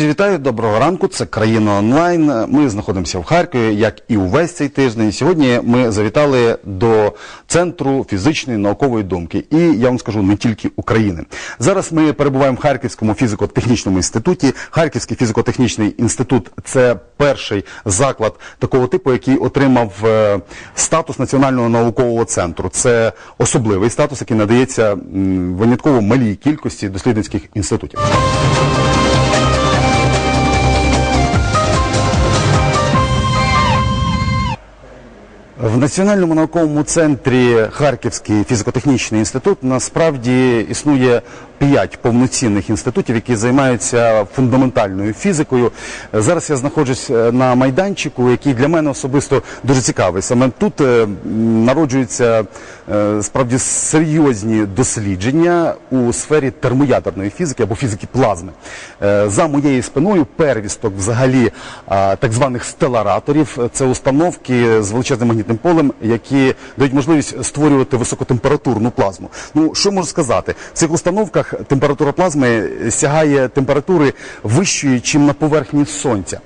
Вітаю, доброго ранку. Це країна онлайн. Ми знаходимося в Харкові, як і увесь цей тиждень. Сьогодні ми завітали до центру фізичної наукової думки. І я вам скажу не тільки України. Зараз ми перебуваємо в Харківському фізико-технічному інституті. Харківський фізико-технічний інститут це перший заклад такого типу, який отримав е, статус національного наукового центру. Це особливий статус, який надається винятково малій кількості дослідницьких інститутів. В Національному науковому центрі Харківський фізико-технічний інститут насправді існує п'ять повноцінних інститутів, які займаються фундаментальною фізикою. Зараз я знаходжусь е, на майданчику, який для мене особисто дуже цікавий. Саме тут е, народжуються е, справді серйозні дослідження у сфері термоядерної фізики або фізики плазми. За моєю спиною первісток взагалі так званих стелараторів. Це установки з величезним магнітним полем, які дають можливість створювати високотемпературну плазму. Ну що можу сказати? В цих установках температура плазми сягає температури вищої, чим на поверхні сонця.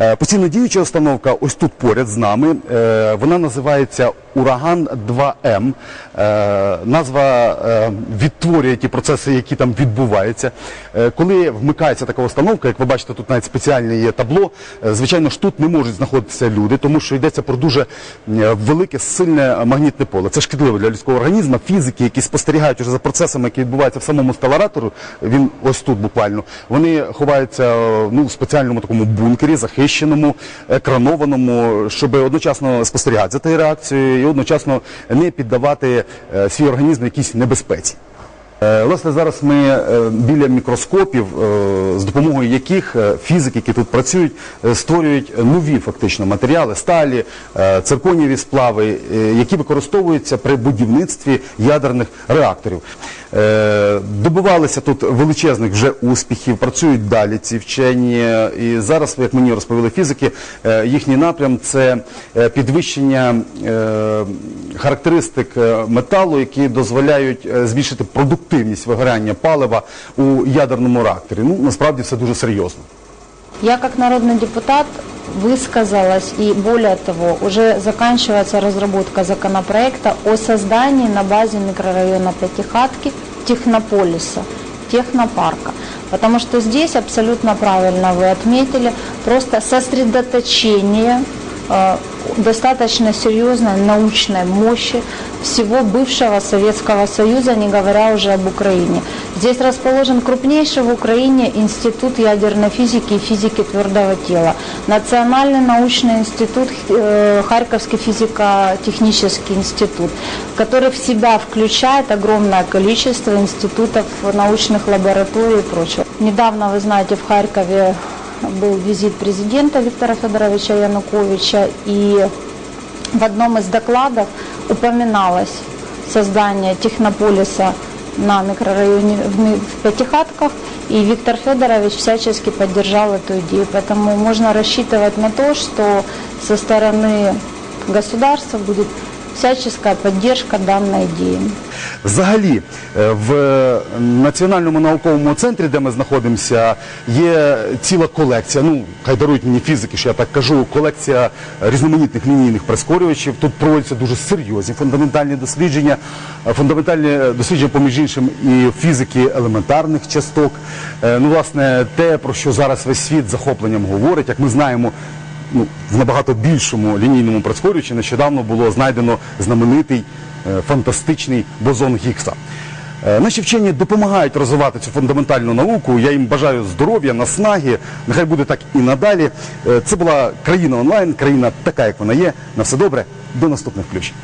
Е, Постійно діюча установка ось тут поряд з нами. Е, Вона називається Ураган 2М. Е, Назва е, відтворює ті процеси, які там відбуваються. Е, Коли вмикається така установка, як ви бачите, тут навіть спеціальне є табло. Звичайно ж, тут не можуть знаходитися люди, тому що йдеться про дуже велике, сильне магнітне поле. Це шкідливо для людського організму. Фізики, які спостерігають уже за процесами, які відбуваються в самому стеларатору, він ось тут буквально. Вони ховаються ну, в спеціальному такому бункері, захищеному, екранованому, щоб одночасно спостерігати за тією реакцією і одночасно не піддавати е, свій організм якійсь небезпеці. Е, Власне, зараз ми е, біля мікроскопів, з допомогою яких фізики, які тут працюють, створюють нові фактично матеріали, сталі, цирконіві сплави, які використовуються при будівництві ядерних реакторів. Е, Добивалися тут величезних вже успіхів, працюють далі ці вчені. І зараз, як мені розповіли фізики, е, їхній напрям це е, підвищення характеристик металу, які дозволяють збільшити продуктивність вигорання палива у ядерному реакторі. Ну насправді все дуже серйозно. Я как народный депутат высказалась и более того, уже заканчивается разработка законопроекта о создании на базе микрорайона Пятихатки технополиса, технопарка. Потому что здесь абсолютно правильно вы отметили, просто сосредоточение э, достаточно серьезной научной мощи всего бывшего Советского Союза, не говоря уже об Украине. Здесь расположен крупнейший в Украине институт ядерной физики и физики твердого тела, Национальный научный институт, э, Харьковский физико-технический институт, который в себя включает огромное количество институтов, научных лабораторий и прочего. Недавно, вы знаете, в Харькове был визит президента Виктора Федоровича Януковича, и в одном из докладов упоминалось создание технополиса на микрорайоне в Ми- в Пятихатках, и Виктор Федорович всячески поддержал эту идею. Поэтому можно рассчитывать на то, что со стороны государства будет всяческая поддержка данной идеи. Взагалі, е, в Національному науковому центрі, де ми знаходимося, є ціла колекція. Ну, хай дарують мені фізики, що я так кажу, колекція різноманітних лінійних прискорювачів. Тут проводяться дуже серйозні фундаментальні дослідження, Е, фундаментальні дослідження, поміж іншим, і фізики елементарних часток. Е, Ну, власне, те, про що зараз весь світ захопленням говорить, як ми знаємо, ну, в набагато більшому лінійному прискорювачі нещодавно було знайдено знаменитий е, фантастичний бозон Гіггса. Е, Наші вчені допомагають розвивати цю фундаментальну науку. Я їм бажаю здоров'я, наснаги. Нехай буде так і надалі. Е, Це була країна онлайн, країна така, як вона є. На все добре. До наступних включень.